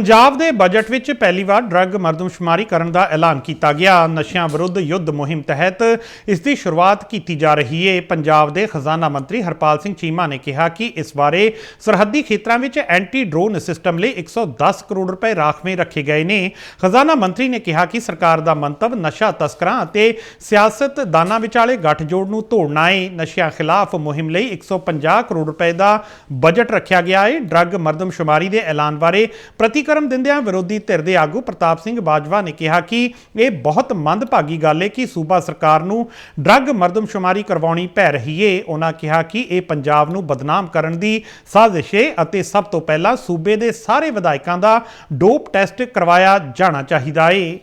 ਪੰਜਾਬ ਦੇ ਬਜਟ ਵਿੱਚ ਪਹਿਲੀ ਵਾਰ ਡਰੱਗ ਮਰਦਮਸ਼ੁਮਾਰੀ ਕਰਨ ਦਾ ਐਲਾਨ ਕੀਤਾ ਗਿਆ। ਨਸ਼ਿਆਂ ਵਿਰੁੱਧ ਯੁੱਧ ਮੁਹਿੰਮ ਤਹਿਤ ਇਸ ਦੀ ਸ਼ੁਰੂਆਤ ਕੀਤੀ ਜਾ ਰਹੀ ਹੈ ਪੰਜਾਬ ਦੇ ਖਜ਼ਾਨਾ ਮੰਤਰੀ ਹਰਪਾਲ ਸਿੰਘ ਚੀਮਾ ਨੇ ਕਿਹਾ ਕਿ ਇਸ ਬਾਰੇ ਸਰਹੱਦੀ ਖੇਤਰਾਂ ਵਿੱਚ ਐਂਟੀ ਡਰੋਨ ਸਿਸਟਮ ਲਈ 110 ਕਰੋੜ ਰੁਪਏ ਰਾਖਵੇਂ ਰੱਖੇ ਗਏ ਨੇ। ਖਜ਼ਾਨਾ ਮੰਤਰੀ ਨੇ ਕਿਹਾ ਕਿ ਸਰਕਾਰ ਦਾ ਮੰਤਵ ਨਸ਼ਾ ਤਸਕਰਾਂ ਅਤੇ ਸਿਆਸਤਦਾਨਾਂ ਵਿਚਾਲੇ ਗੱਠਜੋੜ ਨੂੰ ਤੋੜਨਾ ਹੈ ਨਸ਼ਿਆਂ ਖਿਲਾਫ ਮੁਹਿੰਮ ਲਈ 150 ਕਰੋੜ ਰੁਪਏ ਦਾ ਬਜਟ ਰੱਖਿਆ ਗਿਆ ਹੈ ਡਰੱਗ ਮਰਦਮਸ਼ੁਮਾਰੀ ਦੇ ਐਲਾਨ ਬਾਰੇ ਪ੍ਰਤੀ ਪ੍ਰਤੀਕਰਮ ਦਿੰਦਿਆਂ ਵਿਰੋਧੀ ਧਿਰ ਦੇ ਆਗੂ ਪ੍ਰਤਾਪ ਸਿੰਘ ਬਾਜਵਾ ਨੇ ਕਿਹਾ ਕਿ ਇਹ ਬਹੁਤ ਮੰਦਭਾਗੀ ਗੱਲ ਹੈ ਕਿ ਸੂਬਾ ਸਰਕਾਰ ਨੂੰ ਡਰੱਗ ਮਰਦਮਸ਼ੁਮਾਰੀ ਕਰਵਾਉਣੀ ਪੈ ਰਹੀ ਹੈ ਉਹਨਾਂ ਕਿਹਾ ਕਿ ਇਹ ਪੰਜਾਬ ਨੂੰ ਬਦਨਾਮ ਕਰਨ ਦੀ ਸਾਜ਼ਿਸ਼ ਹੈ ਅਤੇ ਸਭ ਤੋਂ ਪਹਿਲਾਂ ਸੂਬੇ ਦੇ ਸਾਰੇ ਵਿਧਾਇਕਾਂ ਦਾ ਡੋਪ ਟੈਸਟ ਕਰਵਾਇਆ ਜਾਣਾ ਚਾਹੀਦਾ ਹੈ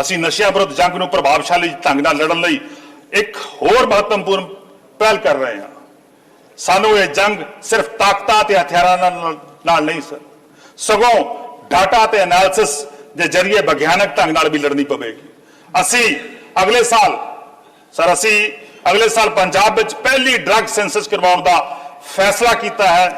ਅਸੀਂ ਨਸ਼ਿਆਂ ਵਿਰੁੱਧ ਜੰਗ ਨੂੰ ਪ੍ਰਭਾਵਸ਼ਾਲੀ ਢੰਗ ਨਾਲ ਲੜਨ ਲਈ ਇੱਕ ਹੋਰ ਮਹੱਤਵਪੂਰਨ ਪਹਿਲ ਕਰ ਰਹੇ ਹਾਂ। ਸਾਨੂੰ ਇਹ ਜੰਗ ਸਿਰਫ ਤਾਕਤਾਂ ਤੇ ਹਥਿਆਰਾਂ ਨਾਲ ਨਾਲ ਨਹੀਂ ਸਰ ਸਗੋਂ ਡਾਟਾ ਤੇ ਐਨਾਲਿਸਿਸ ਦੇ ਜ਼ਰੀਏ ਵਿਗਿਆਨਕ ਢੰਗ ਨਾਲ ਵੀ ਲੜਨੀ ਪਵੇਗੀ। ਅਸੀਂ ਅਗਲੇ ਸਾਲ ਸਰ ਅਸੀਂ ਅਗਲੇ ਸਾਲ ਪੰਜਾਬ ਵਿੱਚ ਪਹਿਲੀ ਡਰੱਗ ਸੈਂਸਸ ਕਰਵਾਉਣ ਦਾ ਫੈਸਲਾ ਕੀਤਾ ਹੈ।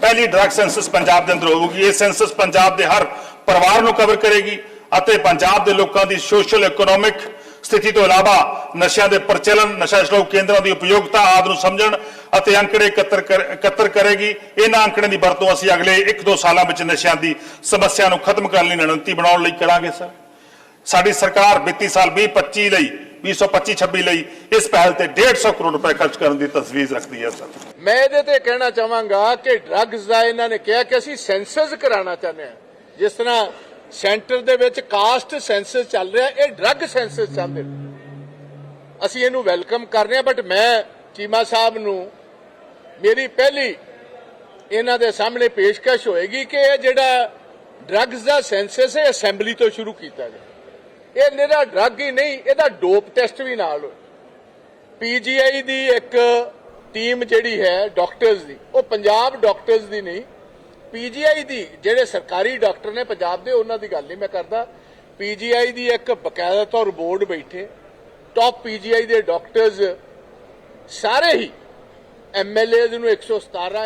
ਪਹਿਲੀ ਡਰੱਗ ਸੈਂਸਸ ਪੰਜਾਬ ਦੇ ਅੰਦਰ ਹੋਊਗੀ। ਇਹ ਸੈਂਸਸ ਪੰਜਾਬ ਦੇ ਹਰ ਪਰਿਵਾਰ ਨੂੰ ਕਵਰ ਕਰੇਗੀ ਅਤੇ ਪੰਜਾਬ ਦੇ ਲੋਕਾਂ ਦੀ ਸੋਸ਼ਲ ਇਕਨੋਮਿਕ ਸਥਿਤੀ ਤੋਂ ਇਲਾਵਾ ਨਸ਼ਿਆਂ ਦੇ ਪ੍ਰਚਲਨ, ਨਸ਼ਾ ਛਡਾਊ ਕੇਂਦਰਾਂ ਦੀ ਉਪਯੋਗਤਾ ਆਦਿ ਨੂੰ ਸਮਝਣ ਅਤੇ ਅੰਕੜੇ ਇਕੱਤਰ ਇਕੱਤਰ ਕਰੇਗੀ। ਇਹਨਾਂ ਅੰਕੜਿਆਂ ਦੀ ਵਰਤੋਂ ਅਸੀਂ ਅਗਲੇ 1-2 ਸਾਲਾਂ ਵਿੱਚ ਨਸ਼ਿਆਂ ਦੀ ਸਮੱਸਿਆ ਨੂੰ ਖਤਮ ਕਰਨ ਲਈ ਰਣਨੀਤੀ ਬਣਾਉਣ ਲਈ ਕਰਾਂਗੇ, ਸਰ। ਸਾਡੀ ਸਰਕਾਰ ਵਿੱਤੀ ਸਾਲ 2025 ਲਈ 2025-26 ਲਈ ਇਸ ਪਹਿਲ ਤੇ 150 ਕਰੋੜ ਰੁਪਏ ਖਰਚ ਕਰਨ ਦੀ ਤਸਵੀਰ ਰੱਖਦੀ ਹੈ, ਸਰ। ਮੈਂ ਇਹਦੇ ਤੇ ਕਹਿਣਾ ਚਾਹਾਂਗਾ ਕਿ ਡਰੱਗਸ ਦਾ ਇਹਨਾਂ ਨੇ ਕਿਹਾ ਕਿ ਅਸੀਂ ਸੈਂਸਸ ਕਰਾਉਣਾ ਚਾਹੁੰਦੇ ਹਾਂ। ਜਿਸ ਤਰ੍ਹਾਂ ਸੈਂਟਰ ਦੇ ਵਿੱਚ ਕਾਸਟ ਸੈਂਸਸ ਚੱਲ ਰਿਹਾ, ਇਹ ਡਰੱਗ ਸੈਂਸਸ ਚੱਲਦੇ ਨੇ। ਅਸੀਂ ਇਹਨੂੰ ਵੈਲਕਮ ਕਰ ਰਹੇ ਹਾਂ, ਬਟ ਮੈਂ ਚੀਮਾ ਸਾਹਿਬ ਨੂੰ ਮੇਰੀ ਪਹਿਲੀ ਇਹਨਾਂ ਦੇ ਸਾਹਮਣੇ ਪੇਸ਼ਕਸ਼ ਹੋਏਗੀ ਕਿ ਇਹ ਜਿਹੜਾ ਡਰੱਗਸ ਦਾ ਸੈਂਸਸ ਹੈ ਅਸੈਂਬਲੀ ਤੋਂ ਸ਼ੁਰੂ ਕੀਤਾ ਗਿਆ ਇਹ ਨਿਹਰਾ ਡਰੱਗ ਹੀ ਨਹੀਂ, ਇਹਦਾ ਡੋਪ ਟੈਸਟ ਵੀ ਨਾਲ ਹੋਏ ਪੀਜੀਆਈ ਦੀ ਇੱਕ ਟੀਮ ਜਿਹੜੀ ਹੈ, ਡਾਕਟਰਸ ਦੀ, ਉਹ ਪੰਜਾਬ ਡਾਕਟਰਸ ਦੀ ਨਹੀਂ ਪੀਜੀਆਈ ਦੀ, ਜਿਹੜੇ ਸਰਕਾਰੀ ਡਾਕਟਰ ਨੇ ਪੰਜਾਬ ਦੇ, ਉਹਨਾਂ ਦੀ ਗੱਲ ਨਹੀਂ ਮੈਂ ਕਰਦਾ। ਪੀਜੀਆਈ ਦੀ ਇੱਕ ਬਕਾਇਦਾ ਤੌਰ ਬੋਰਡ ਬੈਠੇ। ਟੌਪ ਪੀਜੀਆਈ ਦੇ ਡਾਕਟਰਸ ਸਾਰੇ ਹੀ ਐਮਐਲਏਜ਼ ਨੂੰ 117